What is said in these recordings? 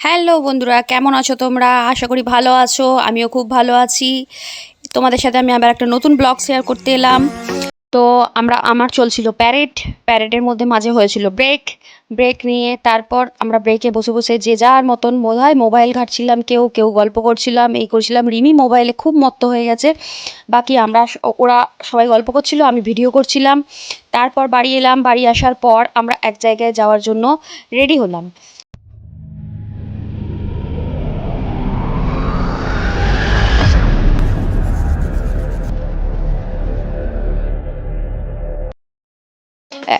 Hello বন্ধুরা, কেমন আছো তোমরা? আশা করি ভালো আছো, আমিও খুব ভালো আছি। তোমাদের সাথে আমি আবার একটা নতুন ব্লগ শেয়ার করতে এলাম। তো আমরা, আমার চলছিল প্যারেড প্যারেডের মধ্যে মাঝে হয়েছিল ব্রেক ব্রেক নিয়ে তারপর আমরা ব্রেকে বসে বসে যে যার মতন বোধ হয় মোবাইল ঘাটছিলাম, কেউ কেউ গল্প করছিলাম, এই করছিলাম। রিমি মোবাইলে খুব মত্ত হয়ে গেছে। বাকি আমরা ওরা সবাই গল্প করছিল, আমি ভিডিও করছিলাম। তারপর বাড়ি এলাম, বাড়ি আসার পর আমরা এক জায়গায় যাওয়ার জন্য রেডি হলাম।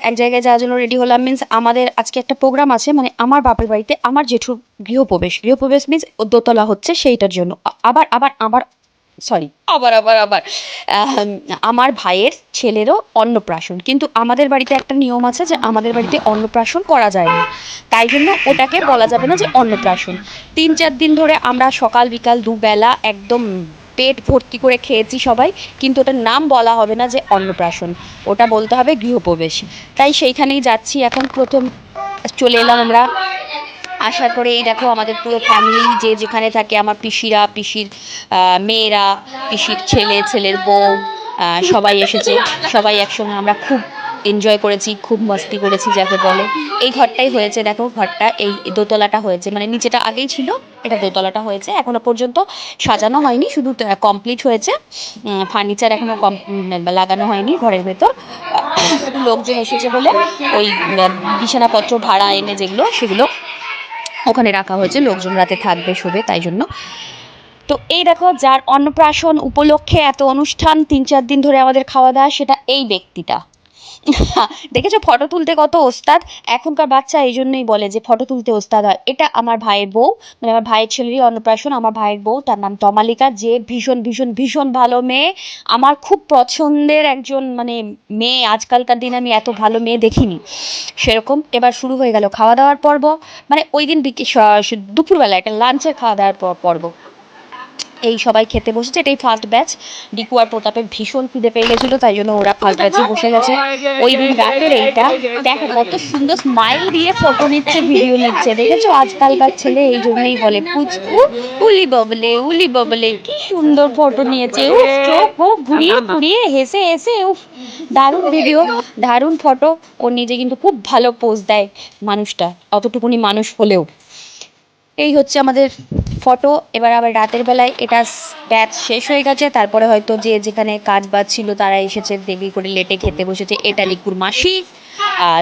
এক জায়গায় যাওয়ার জন্য রেডি হলাম মিন্স আমাদের আজকে একটা প্রোগ্রাম আছে মানে আমার বাপের বাড়িতে আমার জেঠুর গৃহপ্রবেশ। গৃহপ্রবেশ মিন্স দোতলা হচ্ছে সেইটার জন্য। আবার আবার আবার সরি আবার আবার আবার আমার ভাইয়ের ছেলেরও অন্নপ্রাশন। কিন্তু আমাদের বাড়িতে একটা নিয়ম আছে যে আমাদের বাড়িতে অন্নপ্রাশন করা যায় না। তাই জন্য ওটাকে বলা যাবে না যে অন্নপ্রাশন। তিন, চার দিন ধরে আমরা সকাল, বিকাল, দুবেলা একদম পেট ভর্তি করে খেয়েছি সবাই, কিন্তু ওটার নাম বলা হবে না যে অন্নপ্রাশন। ওটা বলতে হবে গৃহপ্রবেশ। তাই সেইখানেই যাচ্ছি, এখন প্রথম চলে এলাম আমরা। আসার পরে এই দেখো আমাদের পুরো ফ্যামিলি যে যেখানে থাকে, আমার পিসিরা, পিসির মেয়েরা, পিসির ছেলে, ছেলের বউ সবাই এসেছে। সবাই একসঙ্গে আমরা খুব এনজয় করেছি, খুব মস্তি করেছি যাকে বলে। এই ঘরটাই হয়েছে, দেখো ঘরটা, এই দোতলাটা হয়েছে। মানে নিচেটা আগেই ছিল, এটা দোতলাটা হয়েছে। এখনও পর্যন্ত সাজানো হয়নি, শুধু কমপ্লিট হয়েছে। ফার্নিচার এখনও লাগানো হয়নি ঘরের ভেতর। লোকজন এসেছে বলে ওই বিছানাপত্র, ভাড়া এনে যেগুলো, সেগুলো ওখানে রাখা হয়েছে। লোকজন রাতে থাকবে শোবে, তাই জন্য। তো এই দেখো, যার অন্নপ্রাশন উপলক্ষে এত অনুষ্ঠান, তিন চার দিন ধরে আমাদের খাওয়া দাওয়া, সেটা এই ব্যক্তিটা। দেখেছ ফটো তুলতে কত ওস্তাদ? এখনকার বাচ্চা এই জন্যই বলে যে ফটো তুলতে ওস্তাদ হয়। এটা আমার ভাইয়ের বউ মানে আমার ভাইয়ের ছেলেরই অন্নপ্রাশন, আমার ভাইয়ের বউ, তার নাম তমালিকা, যে ভীষণ ভীষণ ভীষণ ভালো মেয়ে। আমার খুব পছন্দের একজন মানে মেয়ে। আজকালকার দিনে আমি এত ভালো মেয়ে দেখিনি। সেরকম। এবার শুরু হয়ে গেল খাওয়া দাওয়ার পর্ব। মানে ওই দিন দুপুরবেলা একটা লাঞ্চের খাওয়া দাওয়ার পর- পর্ব। এই সবাই খেতে বসেছে, এটাই ফার্স্ট ব্যাচ ডিকু আর প্রতাপের ভীষণ খিদে পেয়ে গেছিল, তাই জন্য ওরা ফার্স্ট ব্যাচে বসে গেছে। ওই দিন রাতের এইটা, দেখো কত সুন্দর স্মাইল দিয়ে ফটো নিচ্ছে ভিডিও নিচ্ছে। দেখেছ? আজকালকার ছেলে এই জন্যই বলে, পুচকু, উলি ববলে উলি ববলে, কি সুন্দর ফটো নিয়েছে। উফ, চোখ, মুখ ঘুরিয়ে ঘুরিয়ে হেসে হেসে, উফ, দারুণ ভিডিও দারুণ ফটো ও নিজে কিন্তু খুব ভালো পোজ দেয় মানুষটা, অতটুকুনি মানুষ হলেও। এই হচ্ছে আমাদের ফটো এবার আবার রাতের বেলায় এটা ব্যাচ শেষ হয়ে গেছে তারপরে হয়তো যে যেখানে কাজ বাজ ছিল তারা এসেছে দেরি করে লেটে খেতে বসেছে। এটা লিকুর মাসি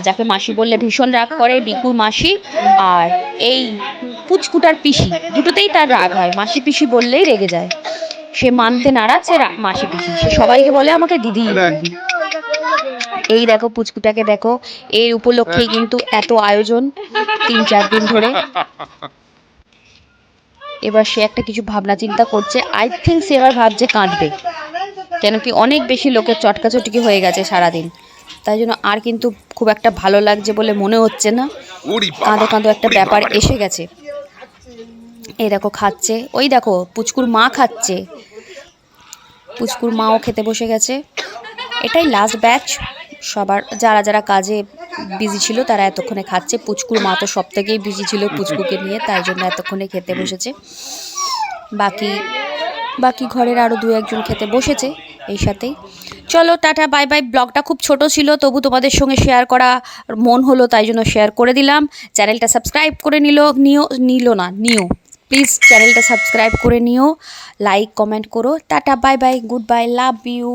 যাকে মাসি বললে ভীষণ রাগ করে বিকুর মাসি আর এই পুচকুটার পিসি দুটোতেই তার রাগ হয়। মাসি পিসি বললেই রেগে যায়। সে মানতে নারাজ সে মাসি পিসি। সে সবাইকে বলে আমাকে দিদি। এই দেখো পুচকুটাকে দেখো এই উপলক্ষেই কিন্তু এত আয়োজন তিন চার দিন ধরে। এবার সে একটা কিছু ভাবনা চিন্তা করছে। আই থিঙ্ক সে এবার ভাবছে কাঁদবে। কেন কি অনেক বেশি লোকের চটকাচটকি হয়ে গেছে সারাদিন। তাই জন্য আর কিন্তু খুব একটা ভালো লাগছে বলে মনে হচ্ছে না। কাঁদো কাঁদো একটা ব্যাপার এসে গেছে। এই দেখো খাচ্ছে। ওই দেখো পুচকুর মা খাচ্ছে। পুচকুর মাও খেতে বসে গেছে। এটাই লাস্ট ব্যাচ সবার যারা যারা কাজে বিজি ছিল, তারা এতক্ষণে খাচ্ছে। পুচকুর মা তো সব থেকেই বিজি ছিল পুচকুকে নিয়ে, তাই জন্য এতক্ষণে খেতে বসেছে। বাকি বাকি ঘরের আরও দু একজন খেতে বসেছে এই সাথেই। চলো, টাটা, বাই বাই। ব্লগটা খুব ছোট ছিল, তবু তোমাদের সঙ্গে শেয়ার করা মন হলো, তাই জন্য শেয়ার করে দিলাম। চ্যানেলটা সাবস্ক্রাইব করে নিল, নিও, নিল না, নিও। প্লিজ চ্যানেলটা সাবস্ক্রাইব করে নিও। লাইক কমেন্ট করো। Tata, bye bye. Goodbye love you